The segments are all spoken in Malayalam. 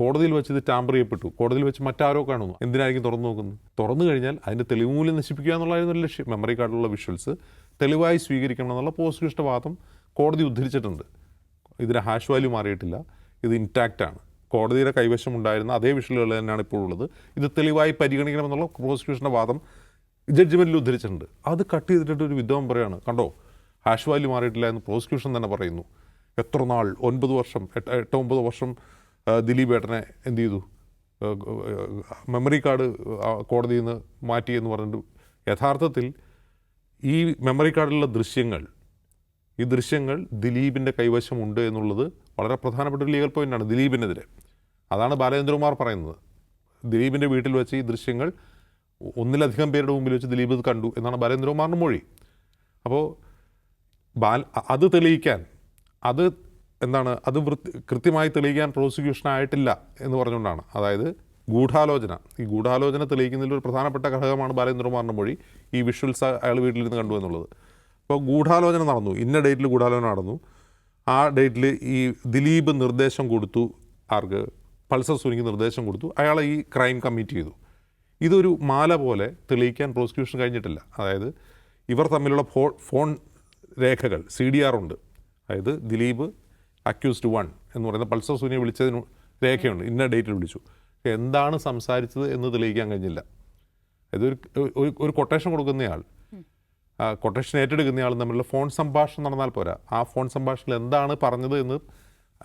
കോടതിയിൽ വെച്ച് ഇത് ടാമ്പർ ചെയ്യപ്പെട്ടു. കോടതിയിൽ വെച്ച് മറ്റാരോ കാണുന്നു. എന്തിനായിരിക്കും തുറന്നു നോക്കുന്നത്? തുറന്നു കഴിഞ്ഞാൽ അതിന്റെ തെളിവ് മൂല്യം നശിപ്പിക്കുക എന്നുള്ളതായിരുന്നു ഒരു ലക്ഷ്യം. മെമ്മറി കാർഡിലുള്ള വിഷ്വൽസ് തെളിവായി സ്വീകരിക്കണം എന്നുള്ള പ്രോസിക്യൂഷന്റെ വാദം കോടതി ഉദ്ധരിച്ചിട്ടുണ്ട്. ഇതിന് ഹാഷ് വാല്യൂ മാറിയിട്ടില്ല. ഇത് ഇൻടാക്റ്റ് ആണ്. കോടതിയുടെ കൈവശം ഉണ്ടായിരുന്ന അതേ വിഷയങ്ങൾ തന്നെയാണ് ഇപ്പോൾ ഉള്ളത്. ഇത് തെളിവായി പരിഗണിക്കണമെന്നുള്ള പ്രോസിക്യൂഷന്റെ വാദം ജഡ്ജ്മെന്റിൽ ഉദ്ധരിച്ചിട്ടുണ്ട്. അത് കട്ട് ചെയ്തിട്ട് ഒരു വിധവം പറയുകയാണ് കണ്ടോ? ഹാഷ് വാല്യൂ മാറിയിട്ടില്ല എന്ന് പ്രോസിക്യൂഷൻ തന്നെ പറയുന്നു. എത്ര നാൾ? ഒൻപത് വർഷം എട്ട് എട്ട് ഒമ്പത് വർഷം ദിലീപ് ഏട്ടനെ എന്ത് ചെയ്തു? മെമ്മറി കാർഡ് കോടതിയിൽ നിന്ന് മാറ്റി എന്ന് പറഞ്ഞിട്ട് യഥാർത്ഥത്തിൽ ഈ മെമ്മറി കാർഡിലുള്ള ദൃശ്യങ്ങൾ ഈ ദൃശ്യങ്ങൾ ദിലീപിന്റെ കൈവശമുണ്ട് എന്നുള്ളത് വളരെ പ്രധാനപ്പെട്ട ഒരു ലീഗൽ പോയിന്റാണ് ദിലീപിനെതിരെ. അതാണ് ബാലചന്ദ്രകുമാർ പറയുന്നത്. ദിലീപിന്റെ വീട്ടിൽ വെച്ച് ഈ ദൃശ്യങ്ങൾ ഒന്നിലധികം പേരുടെ മുമ്പിൽ വെച്ച് ദിലീപ് ഇത് കണ്ടു എന്നാണ് ബാലചന്ദ്രകുമാറിന്റെ മൊഴി. അപ്പോൾ ബാൽ അത് തെളിയിക്കാൻ അത് എന്താണ് അത് വൃത്തി കൃത്യമായി തെളിയിക്കാൻ പ്രോസിക്യൂഷൻ ആയിട്ടില്ല എന്ന് പറഞ്ഞുകൊണ്ടാണ്. അതായത് ഗൂഢാലോചന. ഈ ഗൂഢാലോചന തെളിയിക്കുന്നതിൽ ഒരു പ്രധാനപ്പെട്ട ഘടകമാണ് ബാലേന്ദ്രകുമാറിന്റെ മൊഴി ഈ വിഷ്വൽസ് അയാൾ വീട്ടിൽ നിന്ന് കണ്ടു എന്നുള്ളത്. അപ്പോൾ ഗൂഢാലോചന നടന്നു. ഇന്ന ഡേറ്റിൽ ഗൂഢാലോചന നടന്നു. ആ ഡേറ്റിൽ ഈ ദിലീപ് നിർദ്ദേശം കൊടുത്തു ആർക്ക് പൾസർ സുനിക്ക് നിർദ്ദേശം കൊടുത്തു. അയാളെ ഈ ക്രൈം കമ്മിറ്റ് ചെയ്തു. ഇതൊരു മാല പോലെ തെളിയിക്കാൻ പ്രോസിക്യൂഷൻ കഴിഞ്ഞിട്ടില്ല. അതായത് ഇവർ തമ്മിലുള്ള ഫോൺ രേഖകൾ സി ഡി ആർ ഉണ്ട്. അതായത് ദിലീപ് അക്യൂസ്ഡ് വൺ എന്ന് പറയുന്ന പൾസർ സുനിയെ വിളിച്ചതിന് രേഖയുണ്ട്. ഇന്ന ഡേറ്റിൽ വിളിച്ചു. എന്താണ് സംസാരിച്ചത് എന്ന് തെളിയിക്കാൻ കഴിഞ്ഞില്ല. ഇതൊരു ഒരു കൊട്ടേഷൻ കൊടുക്കുന്നയാൾ കൊട്ടേഷൻ ഏറ്റെടുക്കുന്നയാൾ തമ്മിലുള്ള ഫോൺ സംഭാഷണം നടന്നാൽ പോരാ. ആ ഫോൺ സംഭാഷണത്തിൽ എന്താണ് പറഞ്ഞത് എന്ന്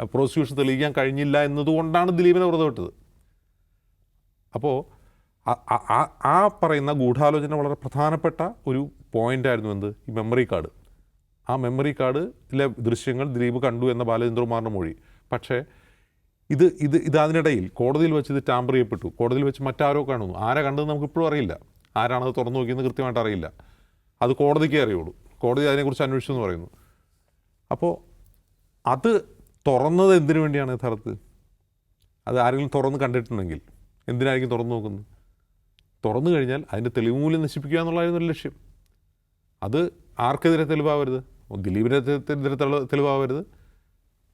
പ്രോസിക്യൂഷൻ തെളിയിക്കാൻ കഴിഞ്ഞില്ല എന്നതുകൊണ്ടാണ് ദിലീപിനെ വെറുതെ വിട്ടത്. അപ്പോൾ ആ- പറയുന്ന ഗൂഢാലോചന വളരെ പ്രധാനപ്പെട്ട ഒരു പോയിന്റ് ആയിരുന്നു എന്ത്? ഈ മെമ്മറി കാർഡ് ആ മെമ്മറി കാർഡിലെ ദൃശ്യങ്ങൾ ദിലീപ് കണ്ടു എന്ന ബാലചന്ദ്രകുമാറിന്റെ മൊഴി. പക്ഷേ ഇത് ഇത് ഇത് അതിനിടയിൽ കോടതിയിൽ വെച്ച് ഇത് ടാമ്പർ ചെയ്യപ്പെട്ടു. കോടതിയിൽ വെച്ച് മറ്റാരോ കാണുന്നു. ആരാ നമുക്ക് ഇപ്പോഴും അറിയില്ല. ആരാണത് തുറന്നു നോക്കിയെന്ന് കൃത്യമായിട്ട് അറിയില്ല. അത് കോടതിക്കേ അറിയുള്ളൂ. കോടതി അതിനെക്കുറിച്ച് അന്വേഷിച്ചു എന്ന് പറയുന്നു. അപ്പോൾ അത് തുറന്നത് എന്തിനു വേണ്ടിയാണ് യഥാർത്ഥത്തിൽ? അത് ആരെങ്കിലും തുറന്ന് കണ്ടിട്ടുണ്ടെങ്കിൽ എന്തിനായിരിക്കും തുറന്നു നോക്കുന്നത്? തുറന്നു കഴിഞ്ഞാൽ അതിന്റെ തെളിവ് മൂല്യം നശിപ്പിക്കുക എന്നുള്ളതായിരുന്നു ലക്ഷ്യം. അത് ആർക്കെതിരെ തെളിവാവരുത്? ദിലീപിനെതിരെ തെളി- തെളിവാവരുത്.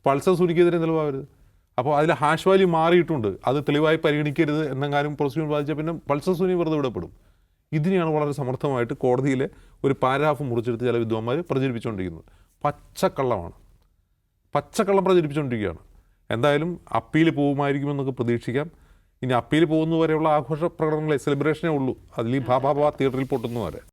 പൾസർ സൂര്യക്കെതിരെ തെളിവാവരുത്. അപ്പോൾ അതിൽ ഹാഷ് വാല്യൂ മാറിയിട്ടുണ്ട്. അത് തെളിവായി പരിഗണിക്കരുത് എന്നെങ്കിലും പ്രോസിക്യൂഷൻ ബാധിച്ചാൽ പിന്നെ പൾസർ സൂര്യ വെറുതെ വിടപ്പെടും. ഇതിനെയാണ് വളരെ സമർത്ഥമായിട്ട് കോടതിയിലെ ഒരു പാരാഗ്രാഫ് മുറിച്ചെടുത്ത് ചില വിദ്വാന്മാർ പ്രചരിപ്പിച്ചുകൊണ്ടിരിക്കുന്നത്. പച്ചക്കള്ളമാണ്. പച്ചക്കള്ളം പ്രചരിപ്പിച്ചുകൊണ്ടിരിക്കുകയാണ്. എന്തായാലും അപ്പീൽ പോകുമായിരിക്കുമെന്നൊക്കെ പ്രതീക്ഷിക്കാം. ഇനി അപ്പീൽ പോകുന്നതുവരെയുള്ള ആഘോഷ പ്രകടനങ്ങളെ സെലിബ്രേഷനേ ഉള്ളൂ. അതിൽ ഈ ബാബാബാ തിയേറ്ററിൽ പൊട്ടുന്നവരെ